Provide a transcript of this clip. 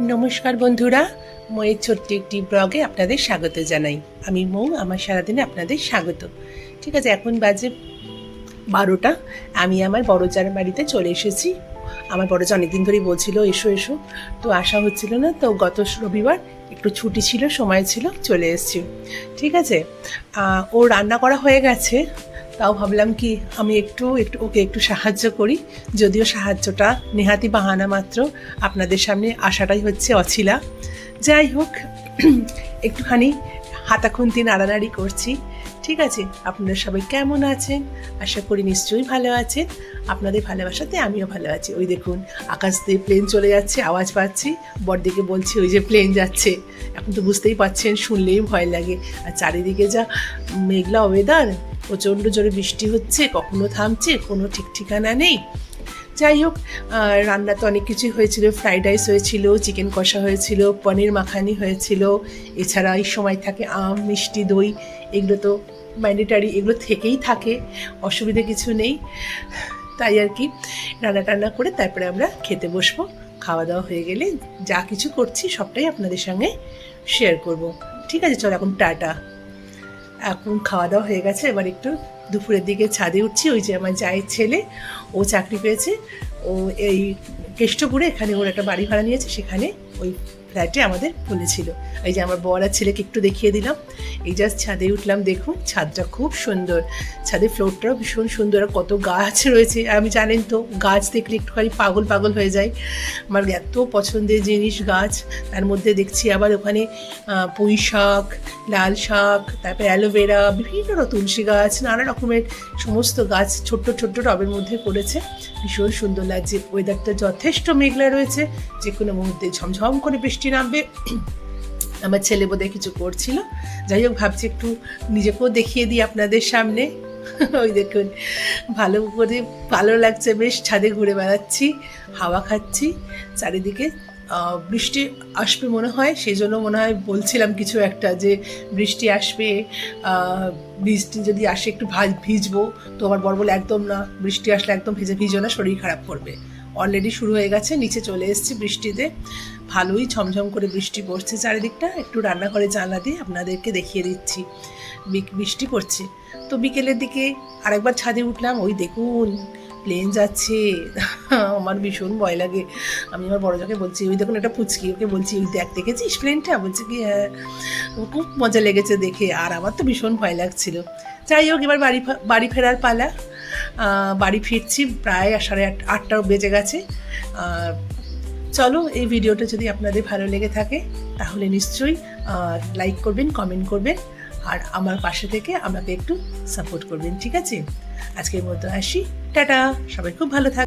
নমস্কার বন্ধুরা, ময়ের ছোট্ট একটি ব্লগে আপনাদের স্বাগত জানাই। আমি মৌ, আমার সারাদিনে আপনাদের স্বাগত। ঠিক আছে, এখন বাজে বারোটা। আমি আমার বড়জার বাড়িতে চলে এসেছি। আমার বড়জা অনেকদিন ধরেই বলছিল, এসো এসো। তো আসা হচ্ছিল না, তো গত রবিবার একটু ছুটি ছিল, সময় ছিল, চলে এসেছি। ঠিক আছে ও রান্না করা হয়ে গেছে। তাও ভাবলাম কি, আমি একটু একটু, ওকে একটু সাহায্য করি। যদিও সাহায্যটা নেহাতি বাহানা মাত্র। আপনাদের সামনে আসাটাই হচ্ছে অছিলা। যাই হোক, একটুখানি হাতাখুন্তি নাড়ানাড়ি করছি। ঠিক আছে? আপনারা সবাই কেমন আছেন? আশা করি নিশ্চয়ই ভালো আছেন। আপনাদের ভালোবাসাতে আমিও ভালো আছি। ওই দেখুন, আকাশ দিয়ে প্লেন চলে যাচ্ছে, আওয়াজ পাচ্ছি। বড়দিকে বলছি, ওই যে প্লেন যাচ্ছে। এখন তো বুঝতেই পাচ্ছেন, শুনলেই ভয় লাগে। আর চারিদিকে যা মেঘলা ওয়েদার প্রচণ্ড জোরে বৃষ্টি হচ্ছে, কখনো থামছে, কোনো ঠিক ঠিকানা নেই। যাই হোক রান্না তো অনেক কিছুই হয়েছিল। ফ্রাইড রাইস হয়েছিল, চিকেন কষা হয়েছিল, পনির মাখানি হয়েছিল। এছাড়া এই সময় থাকে আম, মিষ্টি, দই, এগুলো তো ম্যান্ডেটারি এগুলো থেকেই থাকে, অসুবিধে কিছু নেই। তাই আর কি, রান্না টান্না করে তারপরে আমরা খেতে বসবো। খাওয়া দাওয়া হয়ে গেলে যা কিছু করছি সবটাই আপনাদের সঙ্গে শেয়ার করব। ঠিক আছে, চল এখন টাটা। এখন খাওয়া দাওয়া হয়ে গেছে, এবার একটু দুপুরের দিকে ছাদে উঠছি, ওই যে আমার জায়ের ছেলে, ও চাকরি পেয়েছে, ও এই কেষ্টপুরে এখানে ওর একটা বাড়ি ভাড়া নিয়েছে, সেখানে ওই ফ্ল্যাটে আমাদের বলেছিল। এই যে আমার বর আর ছেলেকে একটু দেখিয়ে দিলাম। এই জাস্ট ছাদে উঠলাম, দেখুন ছাদটা খুব সুন্দর। ছাদের ফ্লোরটাও ভীষণ সুন্দর, আর কত গাছ রয়েছে। আমি জানেন তো, গাছ দেখলে একটুখানি পাগল পাগল হয়ে যায়। আমার এত পছন্দের জিনিস গাছ। তার মধ্যে দেখছি আবার ওখানে পুঁই শাক, লাল শাক, তারপরে অ্যালোভেরা বিভিন্ন তুলসী গাছ, নানা রকমের সমস্ত গাছ ছোট্ট ছোট্ট টবের মধ্যে করেছে ভীষণ সুন্দর লাগছে। ওয়েদারটা যথেষ্ট মেঘলা রয়েছে। যে কোনো মুহূর্তে ঝমঝম করে বৃষ্টি নামবে। আমার ছেলে বোধহয় কিছু করছিল। যাই হোক, ভাবছি একটু নিজেকেও দেখিয়ে দিই আপনাদের সামনে। ওই দেখুন, ভালো করে, ভালো লাগছে, বেশ ছাদে ঘুরে বেড়াচ্ছি, হাওয়া খাচ্ছি। চারিদিকে বৃষ্টি আসবে মনে হয় সেই জন্য মনে হয় বলছিলাম কিছু একটা যে বৃষ্টি আসবে বৃষ্টি যদি আসে একটু ভাজ, ভিজবো। তো আমার বর বলে, একদম না, বৃষ্টি আসলে একদম ভিজে ভিজো না, শরীর খারাপ করবে। অলরেডি শুরু হয়ে গেছে, নিচে চলে এসেছি বৃষ্টিতে। ভালোই ঝমঝম করে বৃষ্টি পড়ছে চারিদিকটা। একটু রান্নাঘরে জানলা দিয়ে আপনাদেরকে দেখিয়ে দিচ্ছি। বৃষ্টি পড়ছে। তো বিকেলের দিকে আরেকবার ছাদে উঠলাম, ওই দেখুন প্লেন যাচ্ছে। আমার ভীষণ ভয় লাগে। আমি আমার বড় যাকে বলছি, ওই দেখুন একটা পুচকি, ওকে বলছি, ওই দেখ, দেখেছিস প্লেনটা বলছে কি হ্যাঁ। খুব মজা লেগেছে দেখে, আর আমার তো ভীষণ ভয় লাগছিল। যাই হোক, এবার বাড়ি বাড়ি ফেরার পালা। বাড়ি ফিরছি প্রায় সাড়ে আট আটটাও বেজে গেছে। চলো, এই ভিডিওটা যদি আপনাদের ভালো লেগে থাকে, তাহলে নিশ্চয়ই লাইক করবেন কমেন্ট করবেন, আর আমার পাশে থেকে আমাকে একটু সাপোর্ট করবেন, ঠিক আছে? আজকের মতো আসি। টাটা! সবাই খুব ভালো থাক